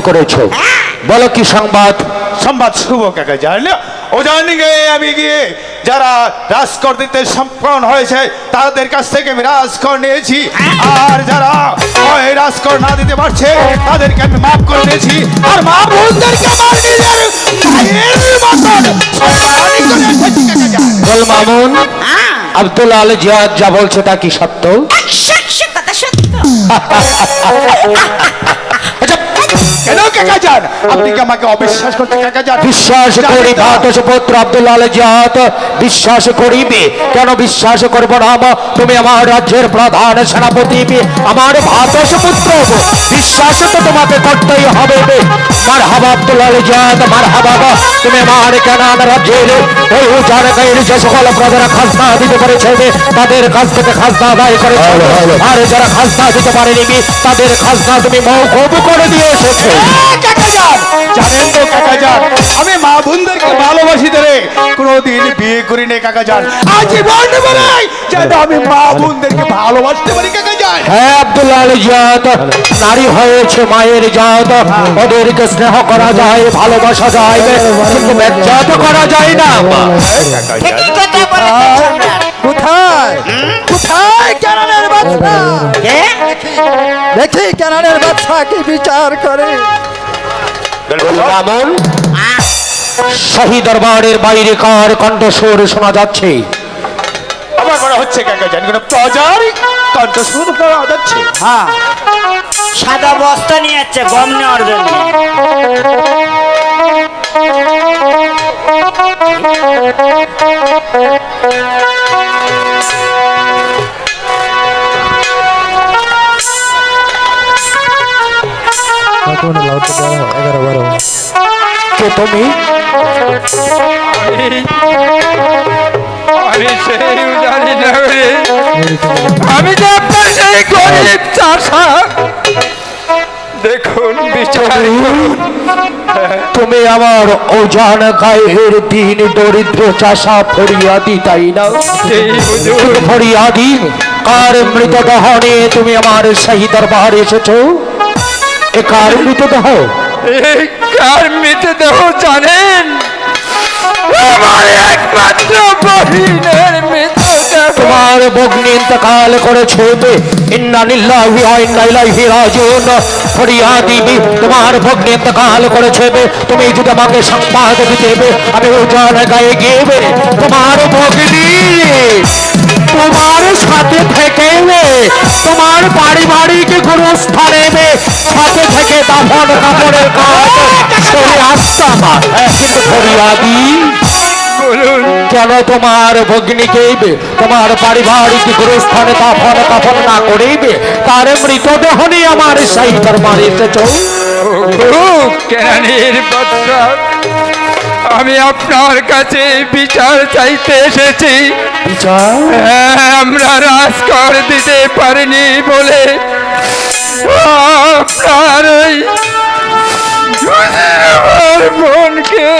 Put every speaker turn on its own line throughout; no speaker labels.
করেছ। বলো কি সংবাদ?
সংবাদ শুভ কাকা জানলে ও জানিয়ে আমি গিয়ে যারা রাজকর দিতে সম্পন্ন হয়েছে তাদের কাছ থেকে আমি রাজকর নিয়েছি। আর যারা রাজকর না দিতে পারছে তাদেরকে আমি মাফ করে দিয়েছি। আর মা বোনদেরকে
মামুন
হ্যাঁ।
আব্দুল আল জিয়াদ যা বলছে তা কি সত্য?
কথা সত্য।
কেন কাকা যান। আপনি কি আমাকে অবিশ্বাস করতে কাকা যান?
বিশ্বাস করি
জানি
পুত্র আব্দুল আল জিয়াদ বিশ্বাস করিবে। কেন বিশ্বাস করব না তুমি আমার রাজ্যের প্রধান সেনাপতি। আমার ভাতস পুত্র বিশ্বাস তো তোমাকে করতেই হবে। মার হাবা আব্দুল আল জিয়াদ মার হাবা তুমি আমার কেনান রাজ্যের ওই উজার গায়ের যে সকল প্রজারা খাজনা দিতে পেরেছে তাদের কাছ থেকে খাজনা আদায় করেছে। আর যারা খাজনা দিতে পারেনি তাদের খাজনা তুমি মৌকুব করে দিয়ে এসেছ
জানেন তো কাকা যান আমি মা বোনদেরকে ভালোবাসি ধরে কোনোদিন বিয়ে করি নে কাকা যান আজীবন বলাই যেন আমি মা বোনদেরকে ভালোবাসতে পারি কাকা যান
হ্যাঁ আব্দুল্লাহ আলী জাত নারী হয়েছে মায়ের জাত। ওদেরকে স্নেহ করা যায় ভালোবাসা যায় কিন্তু ব্যাখ্যাত করা যায় না
সম্রাট।
কোথায়? কোথায় কেনানের বাচ্চা দেখি কেনানের বাচ্চা কি বিচার করে।
রামন শাহী দরবারের বাইরে কার কণ্ঠস্বর শোনা যাচ্ছে?
আমার মনে হচ্ছে কাকা যান কোনো প্রজার কণ্ঠস্বর পাওয়া যাচ্ছে। হ্যাঁ।
সাদা বস্তা নিয়ে যাচ্ছে গম নেওয়ার জন্য।
এগারো বারো
কে তুমি
আমি সেই সেই বিচার
তুমি আমার ওজান গায়ের দিন দরিদ্র চাষা ফরিয়াদি তাই না
সেই
ফরিয়াদি কার মৃতদেহ নিয়ে তুমি আমার শাহী দরবার এসেছ এ কার মৃতদেহ।
এই কার মৃতদেহ জানেন? আমার একমাত্র বহিনের
তোমার ভগ্নি ইন্তকাল করেছে ইন্না লিল্লাহি ওয়া ইন্না ইলাইহি রাজিউন। ফরিয়াদি তোমার ভগ্নি ইন্তকাল করেছে তুমি যদি আমাকে সংবাদ দিতে আমি উজান গায়ে গিয়ে তোমার ভগ্নি তোমার সাথে থেকে তোমার পারিবারিক গুরুস্থানে সাথে থেকে দাফন কাপড়ের কাজ। করে আসতাম কিন্তু ফরিয়াদি কেন তোমার ভগ্নিকে তোমার পারিবারিক গুরুস্থানে দাফন কাফন না করিবে তার মৃতদেহ নিয়ে আমার সেই দরবার এসেছ।
কেরানির বাচ্চা আমি আপনার কাছে বিচার চাইতে এসেছি। হ্যাঁ, আমরা রাজকর দিতে পারিনি বলে আপনার ওই আমার বোনকে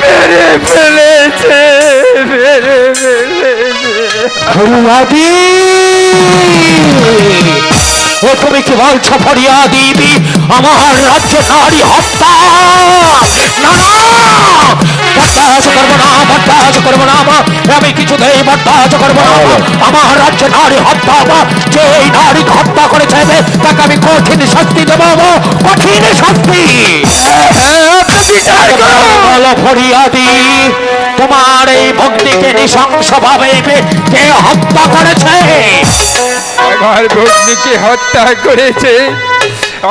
মেরে ফেলেছে মেরে ফেলেছে।
ও তুমি কি বলছো দিবি আমার রাজ্য নারী হত্যা। না না বরদাস্ত করব না বরদাস্ত করব না আমি কিছুতেই বরদাস্ত করব না আমার রাজ্য নারী হত্যা যে এই নারী হত্যা করেছে তাকে আমি কঠিন শাস্তি দেবো কঠিন শাস্তি। বলো ফরিয়াদি তোমার এই ভক্তিকে নৃশংস ভাবে কে হত্যা করেছে?
আমার ভগ্নিকে হত্যা করেছে।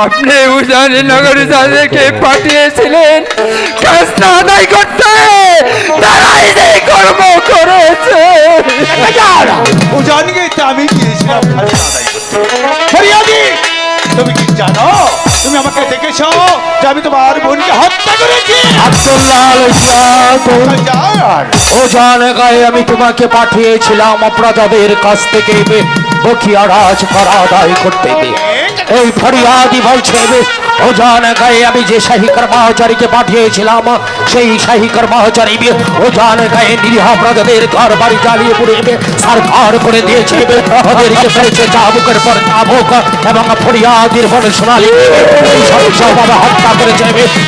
আপনি উজানি নগর তাদেরকে পাঠিয়েছিলেন কাজটা আদায় করতে তারাই এই কর্ম করেছে।
আমি গিয়েছিলাম তুমি কি জানো? তুমি আমাকে দেখেছ যে আমি তোমার বোনকে হত্যা করেছি।
আব্দুল্লাহ আল-ইসলাম, ও জায়গায় আমি তোমাকে পাঠিয়েছিলাম প্রজাদের কাছ থেকে। বকিয়া রাজ করা আদায় করতে এই ফরিয়াদি বলছে ওজন গায়ে আমি যে শাহী কর্মচারীকে পাঠিয়েছিলাম সেই শাহী কর্মচারী ওজন গায়ে নিরীহ প্রজাদের ঘর বাড়ি জ্বালিয়ে পুড়িয়ে সরকার করে দিয়েছে ওদেরকে ফেলেছে চাবুকের পর চাবুক এবং ফরিয়াদির সোনালি এই সদস্যভাবে হত্যা করেছে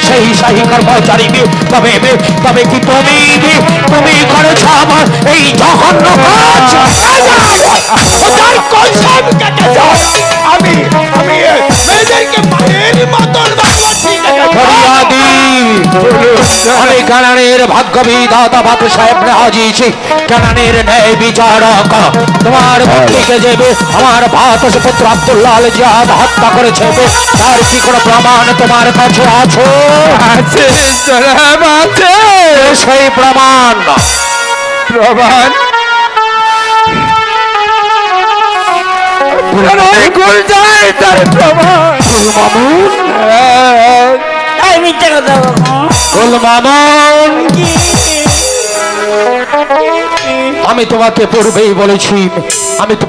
সেই শাহী কর্মচারী তবে তবে কি তুমি তুমি করেছ আমার এই জঘন্য কাজ
ওটার আমি
কানানের ভাগ্য বিধাতা বাত সাহেব হাজিছি কানানের ন্যায় বিচারক। তোমার ভক্তিকে যাবে আমার ভাতস পুত্র আব্দুল্লাহ আল জিহাদ হত্যা করেছে তার কি কোনো প্রমাণ তোমার কাছে আছে?
আছে আছে।
সেই প্রমাণ।
প্রমাণ? প্রমাণ?
আমি তোমাকে পূর্বেই বলেছি আমি তোমার